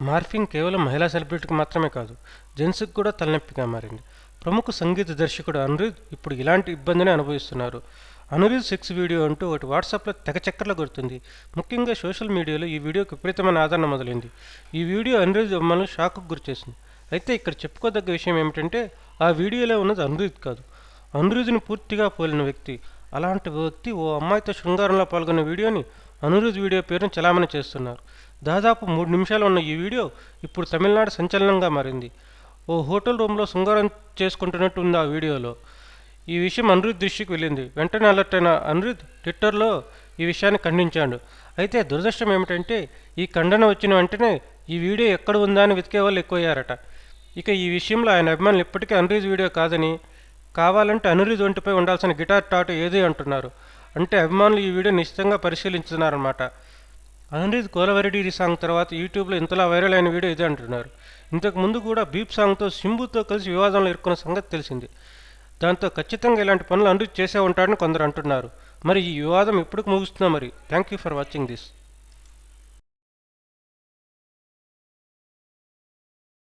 Morphing కేవలం మహిళా సెలబ్రిటీకి మాత్రమే కాదు జెంట్స్కి కూడా తలనొప్పిగా మారింది. ప్రముఖ సంగీత దర్శకుడు అనురీద్ ఇప్పుడు ఇలాంటి ఇబ్బందిని అనుభవిస్తున్నారు. అనురీద్ సెక్స్ వీడియో అంటూ ఒకటి వాట్సాప్లో తెగ చక్కర్లు కొడుతుంది. ముఖ్యంగా సోషల్ మీడియాలో ఈ వీడియోకి విపరీతమైన ఆదరణ మొదలైంది. ఈ వీడియో అనురీద్ మమ్మల్ని షాక్కు గురిచేసింది. అయితే ఇక్కడ చెప్పుకోదగ్గ విషయం ఏమిటంటే ఆ వీడియోలో ఉన్నది అనురీద్ కాదు. అనురీద్ని పూర్తిగా పోలిన వ్యక్తి అలాంటి వ్యక్తి ఓ అమ్మాయితో శృంగారంలో పాల్గొన్న వీడియోని అనిరుద్ వీడియో పేరును చలామణి చేస్తున్నారు. దాదాపు మూడు నిమిషాలు ఉన్న ఈ వీడియో ఇప్పుడు తమిళనాడు సంచలనంగా మారింది. ఓ హోటల్ రూమ్లో శృంగారం చేసుకుంటున్నట్టు ఉంది ఆ వీడియోలో. ఈ విషయం అనిరుద్ దృష్టికి వెళ్ళింది. వెంటనే అలర్ట్ అయిన అనిరుద్ ట్విట్టర్లో ఈ విషయాన్ని ఖండించాడు. అయితే దురదృష్టం ఏమిటంటే ఈ ఖండన వచ్చిన వెంటనే ఈ వీడియో ఎక్కడ ఉందా అని వెతికే వాళ్ళు ఎక్కువయ్యారట. ఇక ఈ విషయంలో ఆయన అభిమానులు ఇప్పటికీ అనిరుద్ వీడియో కాదని కావాలంటే అనిరుద్ ఒంటిపై ఉండాల్సిన గిటార్ టాటు ఏది అంటున్నారు? అంటే అభిమానులు ఈ వీడియో నిశ్చితంగా పరిశీలించుతున్నారన్నమాట. అనిరుద్ కోలవరెడ్డి సాంగ్ తర్వాత యూట్యూబ్లో ఇంతలా వైరల్ అయిన వీడియో ఇదే అంటున్నారు. ఇంతకు ముందు కూడా బీప్ సాంగ్తో సింబుతో కలిసి వివాదంలో ఇరుక్కున్న సంగతి తెలిసింది. దాంతో ఖచ్చితంగా ఇలాంటి పనులు అనిరుద్ చేసే ఉంటాడని కొందరు అంటున్నారు. మరి ఈ వివాదం ఎప్పుడు ముగుస్తుందో మరి. Thank you for watching this.